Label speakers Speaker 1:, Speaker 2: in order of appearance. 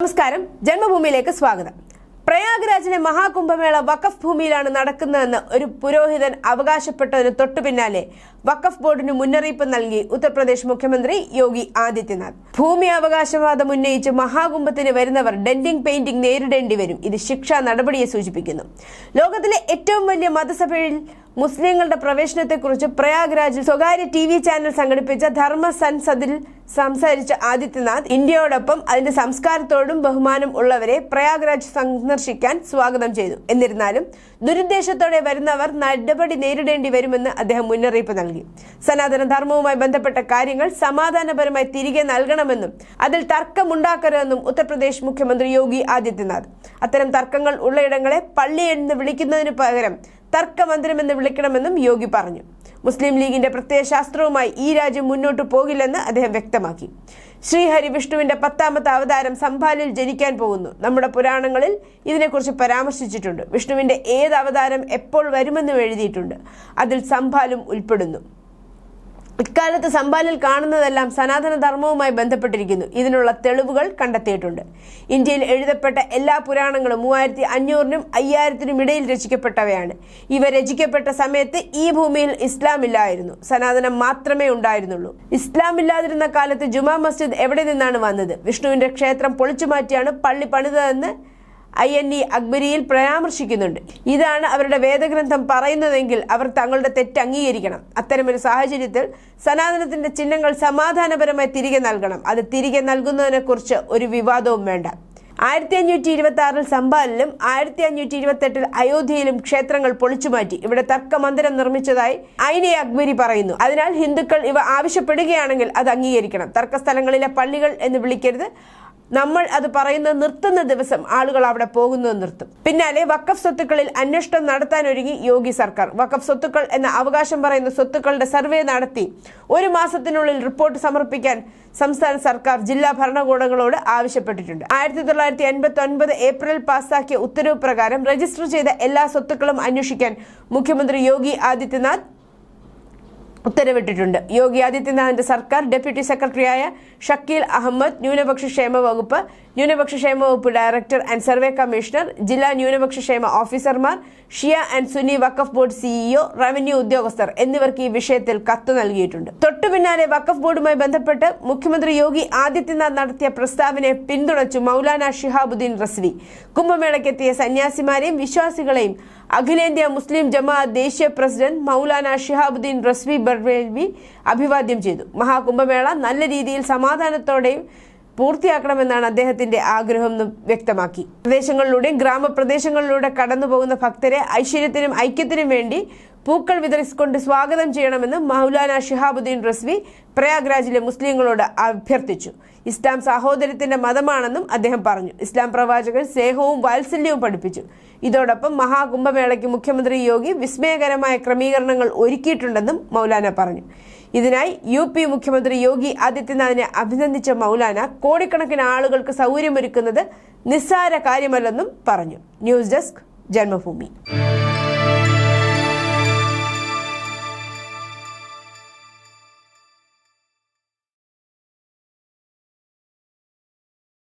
Speaker 1: നമസ്കാരം. ജന്മഭൂമിയിലേക്ക് സ്വാഗതം. പ്രയാഗ്രാജിലെ മഹാകുംഭമേള വഖഫ് ഭൂമിയിലാണ് നടക്കുന്നതെന്ന് ഒരു പുരോഹിതൻ അവകാശപ്പെട്ടതിന് തൊട്ടു പിന്നാലെ വഖഫ് ബോർഡിന് മുന്നറിയിപ്പ് നൽകി ഉത്തർപ്രദേശ് മുഖ്യമന്ത്രി യോഗി ആദിത്യനാഥ്. ഭൂമി അവകാശവാദം ഉന്നയിച്ച് മഹാകുംഭത്തിന് വരുന്നവർ ഡെന്റിംഗ് പെയിന്റിംഗ് നേരിടേണ്ടി വരും. ഇത് ശിക്ഷാ നടപടിയെ സൂചിപ്പിക്കുന്നു. ലോകത്തിലെ ഏറ്റവും വലിയ മതസഭയിൽ മുസ്ലിങ്ങളുടെ പ്രവേശനത്തെക്കുറിച്ച് പ്രയാഗ്രാജിൽ സ്വകാര്യ ടി വി ചാനൽ സംഘടിപ്പിച്ച ധർമ്മ സൻസദിൽ സംസാരിച്ച ആദിത്യനാഥ് ഇന്ത്യയോടൊപ്പം അതിന്റെ സംസ്കാരത്തോടും ബഹുമാനം ഉള്ളവരെ പ്രയാഗ്രാജ് സന്ദർശിക്കാൻ സ്വാഗതം ചെയ്തു. എന്നിരുന്നാലും ദുരുദ്ദേശത്തോടെ വരുന്നവർ നടപടി നേരിടേണ്ടി വരുമെന്ന് അദ്ദേഹം മുന്നറിയിപ്പ് നൽകി. സനാതന ധർമ്മവുമായി ബന്ധപ്പെട്ട കാര്യങ്ങൾ സമാധാനപരമായി തിരികെ നൽകണമെന്നും അതിൽ തർക്കമുണ്ടാക്കരുതെന്നും ഉത്തർപ്രദേശ് മുഖ്യമന്ത്രി യോഗി ആദിത്യനാഥ്. അത്തരം തർക്കങ്ങൾ ഉള്ളയിടങ്ങളെ പള്ളി എന്ന് വിളിക്കുന്നതിന് പകരം തർക്കമന്ദിരം എന്ന് വിളിക്കണമെന്നും യോഗി പറഞ്ഞു. മുസ്ലിം ലീഗിന്റെ പ്രത്യയശാസ്ത്രവുമായി ഈ രാജ്യം മുന്നോട്ട് പോകില്ലെന്ന് അദ്ദേഹം വ്യക്തമാക്കി. ശ്രീഹരി വിഷ്ണുവിന്റെ പത്താമത്തെ അവതാരം സംഭാലിൽ ജനിക്കാൻ പോകുന്നു. നമ്മുടെ പുരാണങ്ങളിൽ ഇതിനെക്കുറിച്ച് പരാമർശിച്ചിട്ടുണ്ട്. വിഷ്ണുവിന്റെ ഏത് അവതാരം എപ്പോൾ വരുമെന്നും എഴുതിയിട്ടുണ്ട്. അതിൽ സംഭാലും ഉൾപ്പെടുന്നു. ഇക്കാലത്ത് സമ്പാലിൽ കാണുന്നതെല്ലാം സനാതനധർമ്മവുമായി ബന്ധപ്പെട്ടിരിക്കുന്നു. ഇതിനുള്ള തെളിവുകൾ കണ്ടെത്തിയിട്ടുണ്ട്. ഇന്ത്യയിൽ എഴുതപ്പെട്ട എല്ലാ പുരാണങ്ങളും മൂവായിരത്തി അഞ്ഞൂറിനും അയ്യായിരത്തിനും ഇടയിൽ രചിക്കപ്പെട്ടവയാണ്. ഇവ രചിക്കപ്പെട്ട സമയത്ത് ഈ ഭൂമിയിൽ ഇസ്ലാം ഇല്ലായിരുന്നു സനാതനം മാത്രമേ ഉണ്ടായിരുന്നുള്ളൂ. ഇസ്ലാം ഇല്ലാതിരുന്ന കാലത്ത് ജുമാ മസ്ജിദ് എവിടെ നിന്നാണ് വന്നത്? വിഷ്ണുവിന്റെ ക്ഷേത്രം പൊളിച്ചു മാറ്റിയാണ് പള്ളി പണിതതെന്ന് ഐ എൻ ഇ അക്ബരിയിൽ പരാമർശിക്കുന്നുണ്ട്. ഇതാണ് അവരുടെ വേദഗ്രന്ഥം പറയുന്നതെങ്കിൽ അവർ തങ്ങളുടെ തെറ്റ് അംഗീകരിക്കണം. അത്തരമൊരു സാഹചര്യത്തിൽ സനാതനത്തിന്റെ ചിഹ്നങ്ങൾ സമാധാനപരമായി തിരികെ നൽകണം. അത് തിരികെ നൽകുന്നതിനെക്കുറിച്ച് ഒരു വിവാദവും വേണ്ട. ആയിരത്തി അഞ്ഞൂറ്റി ഇരുപത്തി ആറിൽ സംഭാലിലും ആയിരത്തി അഞ്ഞൂറ്റി ഇരുപത്തി എട്ടിൽ അയോധ്യയിലും ക്ഷേത്രങ്ങൾ പൊളിച്ചുമാറ്റി ഇവിടെ തർക്കമന്ദിരം നിർമ്മിച്ചതായി ഐനെ അക്ബരി പറയുന്നു. അതിനാൽ ഹിന്ദുക്കൾ ഇവ ആവശ്യപ്പെടുകയാണെങ്കിൽ അത് അംഗീകരിക്കണം. തർക്കസ്ഥലങ്ങളിലെ പള്ളികൾ എന്ന് വിളിക്കരുത്. നമ്മൾ അത് പറയുന്നത് നിർത്തുന്ന ദിവസം ആളുകൾ അവിടെ പോകുന്നത് നിർത്തും. പിന്നാലെ വക്കഫ് സ്വത്തുക്കളിൽ അന്വേഷണം നടത്താൻ ഒരുങ്ങി യോഗി സർക്കാർ. വക്കഫ് സ്വത്തുക്കൾ എന്ന അവകാശം പറയുന്ന സ്വത്തുക്കളുടെ സർവേ നടത്തി ഒരു മാസത്തിനുള്ളിൽ റിപ്പോർട്ട് സമർപ്പിക്കാൻ സംസ്ഥാന സർക്കാർ ജില്ലാ ഭരണകൂടങ്ങളോട് ആവശ്യപ്പെട്ടിട്ടുണ്ട്. ആയിരത്തി തൊള്ളായിരത്തി എൺപത്തി ഒൻപത് ഏപ്രിൽ പാസാക്കിയ ഉത്തരവ് പ്രകാരം രജിസ്റ്റർ ചെയ്ത എല്ലാ സ്വത്തുക്കളും അന്വേഷിക്കാൻ മുഖ്യമന്ത്രി യോഗി ആദിത്യനാഥ് ഉത്തരവിട്ടിട്ടുണ്ട്. യോഗി ആദിത്യനാഥിന്റെ സർക്കാർ ഡെപ്യൂട്ടി സെക്രട്ടറിയായ ഷക്കീൽ അഹമ്മദ് ന്യൂനപക്ഷ ക്ഷേമ വകുപ്പ് ന്യൂനപക്ഷ ക്ഷേമ വകുപ്പ് ഡയറക്ടർ ആൻഡ് സർവേ കമ്മീഷണർ ജില്ലാ ന്യൂനപക്ഷ ക്ഷേമ ഓഫീസർമാർ Shia and Sunni Waqf board CEO revenue ഉദ്യോഗസ്ഥർ എന്നിവർക്ക് ഈ വിഷയത്തിൽ കത്ത് നൽകിയിട്ടുണ്ട്. തൊട്ടു പിന്നാലെ വഖഫ് ബോർഡുമായി ബന്ധപ്പെട്ട് മുഖ്യമന്ത്രി യോഗി ആദിത്യനാഥ് നടത്തിയ പ്രസ്താവനയെ പിന്തുണച്ചു മൗലാന ഷിഹാബുദ്ദീൻ റസ്വി. കുംഭമേളയ്ക്കെത്തിയ സന്യാസിമാരെയും വിശ്വാസികളെയും അഖിലേന്ത്യാ മുസ്ലിം ജമാഅത്ത് ദേശീയ പ്രസിഡന്റ് മൗലാന ഷിഹാബുദ്ദീൻ റസ്വി ബർവേൽവി അഭിവാദ്യം ചെയ്തു. മഹാകുംഭമേള നല്ല രീതിയിൽ സമാധാനത്തോടെയും പൂർത്തിയാക്കണമെന്നാണ് അദ്ദേഹത്തിന്റെ ആഗ്രഹം വ്യക്തമാക്കി. പ്രദേശങ്ങളിലൂടെയും ഗ്രാമപ്രദേശങ്ങളിലൂടെ കടന്നുപോകുന്ന ഭക്തരെ ഐശ്വര്യത്തിനും ഐക്യത്തിനും വേണ്ടി പൂക്കൾ വിതറിക്കൊണ്ട് സ്വാഗതം ചെയ്യണമെന്ന് മൗലാന ഷിഹാബുദ്ദീൻ റസ്വി പ്രയാഗ്രാജിലെ മുസ്ലിങ്ങളോട് അഭ്യർത്ഥിച്ചു. ഇസ്ലാം സഹോദരത്തിന്റെ മതമാണെന്നും അദ്ദേഹം പറഞ്ഞു. ഇസ്ലാം പ്രവാചകൻ സ്നേഹവും വാത്സല്യവും പഠിപ്പിച്ചു. ഇതോടൊപ്പം മഹാകുംഭമേളയ്ക്ക് മുഖ്യമന്ത്രി യോഗി വിസ്മയകരമായ ക്രമീകരണങ്ങൾ ഒരുക്കിയിട്ടുണ്ടെന്നും മൗലാന പറഞ്ഞു. ഇതിനായി യു പി മുഖ്യമന്ത്രി യോഗി ആദിത്യനാഥിനെ അഭിനന്ദിച്ച മൗലാന കോടിക്കണക്കിന് ആളുകൾക്ക് സൗകര്യമൊരുക്കുന്നത് നിസ്സാര കാര്യമല്ലെന്നും പറഞ്ഞു. News desk Janmabhumi.